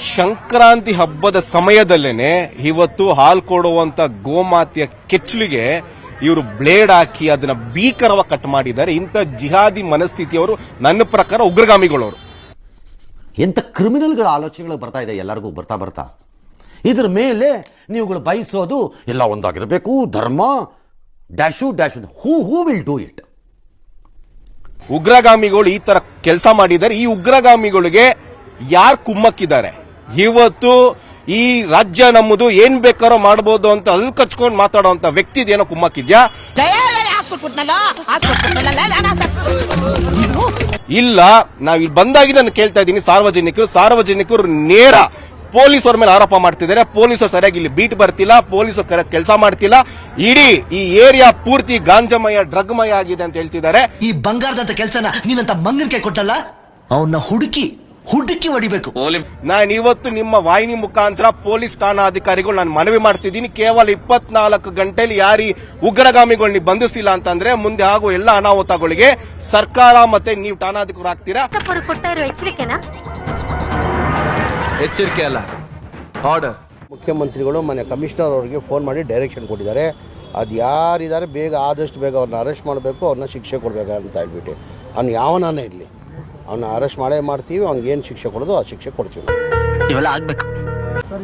ಸಂಕ್ರಾಂತಿ ಹಬ್ಬದ ಸಮಯದಲ್ಲೇನೆ ಇವತ್ತು ಹಾಲು ಕೊಡುವಂತ ಗೋಮಾತೆಯ ಕೆಚ್ಚಲಿಗೆ ಇವರು ಬ್ಲೇಡ್ ಹಾಕಿ ಅದನ್ನ ಭೀಕರವ ಕಟ್ ಮಾಡಿದ್ದಾರೆ. ಇಂಥ ಜಿಹಾದಿ ಮನಸ್ಥಿತಿಯವರು ನನ್ನ ಪ್ರಕಾರ ಉಗ್ರಗಾಮಿಗಳವರು. ಎಂಥ ಕ್ರಿಮಿನಲ್ಗಳ ಆಲೋಚನೆಗಳು ಬರ್ತಾ ಇದೆ ಎಲ್ಲರಿಗೂ ಬರ್ತಾ ಬರ್ತಾ. ಇದ್ರ ಮೇಲೆ ನೀವುಗಳು ಬಯಸೋದು ಎಲ್ಲ ಒಂದಾಗಿರಬೇಕು ಧರ್ಮ dash dash who who will do it. ಉಗ್ರಗಾಮಿಗಳು ಈ ತರ ಕೆಲಸ ಮಾಡಿದ್ದಾರೆ. ಈ ಉಗ್ರಗಾಮಿಗಳಿಗೆ ಯಾರು ಕುಮ್ಮಕ್ಕಿದ್ದಾರೆ? ಇವತ್ತು ಈ ರಾಜ್ಯ ನಮ್ಮದು ಏನ್ ಬೇಕಾರೋ ಮಾಡ್ಬೋದು ಅಂತ ಅಲ್ಲಿ ಕಚ್ಕೊಂಡು ಮಾತಾಡುವಂತ ವ್ಯಕ್ತಿ ಏನೋ ಕುಮ್ಮಕ್ಕಿದ್ಯಾ? ಇಲ್ಲ, ನಾವ್ ಬಂದಾಗಿ ನಾನು ಕೇಳ್ತಾ ಇದ್ದೀನಿ, ಸಾರ್ವಜನಿಕರು ಸಾರ್ವಜನಿಕರು ನೇರ ಪೊಲೀಸರ ಮೇಲೆ ಆರೋಪ ಮಾಡ್ತಿದ್ದಾರೆ. ಪೊಲೀಸರು ಸರಿಯಾಗಿ ಇಲ್ಲಿ ಬೀಟ್ ಬರ್ತಿಲ್ಲ, ಪೊಲೀಸರು ಕೆಲಸ ಮಾಡ್ತಿಲ್ಲ. ಇಡೀ ಈ ಏರಿಯಾ ಪೂರ್ತಿ ಗಾಂಜಮಯ, ಡ್ರಗ್ಮಯ ಆಗಿದೆ ಅಂತ ಹೇಳ್ತಿದ್ದಾರೆ. ಈ ಬಂಗಾರದಂತ ಕೆಲಸನ ನೀನಂತ ಮಂಗನ್ಕೆ ಕೊಟ್ಟಲ್ಲ? ಅವನ್ನ ಹುಡುಕಿ ಹುಡುಕಿ ಹೊಡಿಬೇಕು. ನಾನು ಇವತ್ತು ನಿಮ್ಮ ವಾಹಿನಿ ಮುಖಾಂತರ ಪೊಲೀಸ್ ಠಾಣಾಧಿಕಾರಿಗಳು ನಾನು ಮನವಿ ಮಾಡ್ತಿದ್ದೀನಿ. ಕೇವಲ ಇಪ್ಪತ್ನಾಲ್ಕು ಗಂಟೆಯಲ್ಲಿ ಯಾರಿ ಉಗ್ರಗಾಮಿಗಳನ್ನ ಬಂಧಿಸಿಲ್ಲ ಅಂತಂದ್ರೆ ಮುಂದೆ ಆಗುವ ಎಲ್ಲ ಅನಾಹುತಗಳಿಗೆ ಸರ್ಕಾರ ಮತ್ತೆ ನೀವು ಠಾಣಾಧಿಕಾರಿ ಆಗ್ತೀರಾ? ಎಚ್ಚರಿಕೆ ಅಲ್ಲ. ಆರ್ಡರ್ ಮುಖ್ಯಮಂತ್ರಿಗಳು ಮನೆ ಕಮಿಷನರ್ ಅವರಿಗೆ ಫೋನ್ ಮಾಡಿ ಡೈರೆಕ್ಷನ್ ಕೊಟ್ಟಿದ್ದಾರೆ. ಅದು ಯಾರಿದ್ದಾರೆ ಬೇಗ ಆದಷ್ಟು ಬೇಗ ಅವ್ರನ್ನ ಅರೆಸ್ಟ್ ಮಾಡಬೇಕು ಅವ್ರನ್ನ ಶಿಕ್ಷೆ ಕೊಡಬೇಕು ಅಂತ ಹೇಳ್ಬಿಟ್ಟು. ಅವ್ನು ಯಾವನಾನೇ ಇರಲಿ? ಅವನ್ನ ಅರೆಸ್ಟ್ ಮಾಡೇ ಮಾಡ್ತೀವಿ ಅವ್ನಿಗೆ ಏನು ಶಿಕ್ಷೆ ಕೊಡೋದು ಆ ಶಿಕ್ಷೆ ಕೊಡ್ತೀವಿ. ಇವೆಲ್ಲ ಆಗ್ಬೇಕು.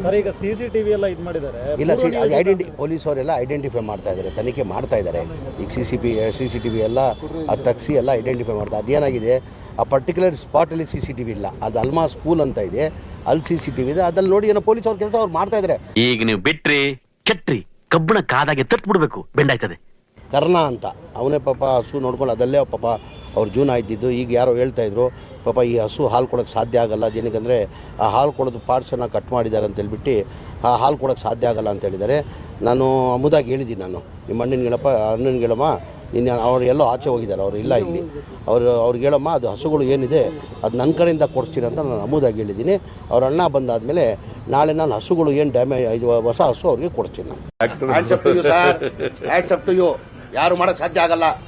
ಸರ್ ಈಗ ಸಿ ಸಿ ಟಿ ವಿ ಎಲ್ಲ ಇದು ಮಾಡಿದ್ದಾರೆ ಇಲ್ಲ ಸಿ ಅದು ಐಡೆಂಟಿ ಪೊಲೀಸವರೆಲ್ಲ ಐಡೆಂಟಿಫೈ ಮಾಡ್ತಾ ಇದ್ದಾರೆ ತನಿಖೆ ಮಾಡ್ತಾ ಇದ್ದಾರೆ ಈಗ C C P C C T V ಎಲ್ಲ ಅದು ತಗ್ಸಿ ಎಲ್ಲ ಐಡೆಂಟಿಫೈ ಮಾಡ್ತಾ ಅದೇನಾಗಿದೆ ಆ ಪರ್ಟಿಕ್ಯುಲರ್ ಸ್ಪಾಟಲ್ಲಿ ಸಿ ಸಿ ಟಿ ವಿ ಇಲ್ಲ. ಅದು ಅಲ್ಮಾ ಸ್ಕೂಲ್ ಅಂತ ಇದೆ ಅಲ್ಲಿ ಸಿ ಸಿ ಟಿ ವಿ ಇದೆ ಅದ್ರಲ್ಲಿ ನೋಡಿ ಏನೋ ಪೊಲೀಸ್ ಅವ್ರ ಕೆಲಸ ಅವ್ರು ಮಾಡ್ತಾ ಇದ್ದಾರೆ ಈಗ ನೀವು ಬಿಟ್ರಿ ಕೆಟ್ರಿ ಕಬ್ಬಿಣ ಕಾದಾಗೆ ತಟ್ಟು ಬಿಡ್ಬೇಕು ಬೆಂಡಾಯ್ತದೆ ಕರ್ಣ ಅಂತ. ಅವನೇ ಪಾಪ ಹಸು ನೋಡ್ಕೊಂಡು ಅದಲ್ಲೇ ಪಾಪ ಅವ್ರ ಜೂನ್ ಇದ್ದಿದ್ದು ಈಗ ಯಾರೋ ಹೇಳ್ತಾ ಇದ್ರು, ಪಾಪ ಈ ಹಸು ಹಾಲು ಕೊಡೋಕ್ಕೆ ಸಾಧ್ಯ ಆಗಲ್ಲ ಅದೇನಕ್ಕಂದರೆ ಆ ಹಾಲು ಕೊಡೋದು ಪಾರ್ಟ್ಸನ್ನು ಕಟ್ ಮಾಡಿದ್ದಾರೆ ಅಂತ ಹೇಳ್ಬಿಟ್ಟು ಆ ಹಾಲು ಕೊಡೋಕ್ಕೆ ಸಾಧ್ಯ ಆಗಲ್ಲ ಅಂತ ಹೇಳಿದ್ದಾರೆ. ನಾನು ಅಮುದಾಗಿ ಹೇಳಿದ್ದೀನಿ ನಾನು. ನಿಮ್ಮ ಅಣ್ಣನ ಗೆಳಪ್ಪ ಅಣ್ಣನ ಗೆಳಮ್ಮ ನಿನ್ನ ಅವ್ರು ಎಲ್ಲೋ ಆಚೆ ಹೋಗಿದ್ದಾರೆ, ಅವರು ಇಲ್ಲ ಇಲ್ಲಿ. ಅವರು ಅವ್ರಿಗೆ ಹೇಳಮ್ಮ, ಅದು ಹಸುಗಳು ಏನಿದೆ, ಅದು ನನ್ನ ಕಡೆಯಿಂದ ಕೊಡಿಸ್ತೀನಿ ಅಂತ ನಾನು ಅಮುದಾಗಿ ಹೇಳಿದ್ದೀನಿ. ಅವ್ರ ಅಣ್ಣ ಬಂದಾದಮೇಲೆ ನಾಳೆ ನಾನು ಹಸುಗಳು ಏನು ಡ್ಯಾಮೇಜ್ ಇದು ಹೊಸ ಹಸು ಅವ್ರಿಗೆ ಕೊಡ್ತೀನಿ ನಾನು. ಯಾರು ಮಾಡೋಕ್ಕೆ ಸಾಧ್ಯ ಆಗಲ್ಲ.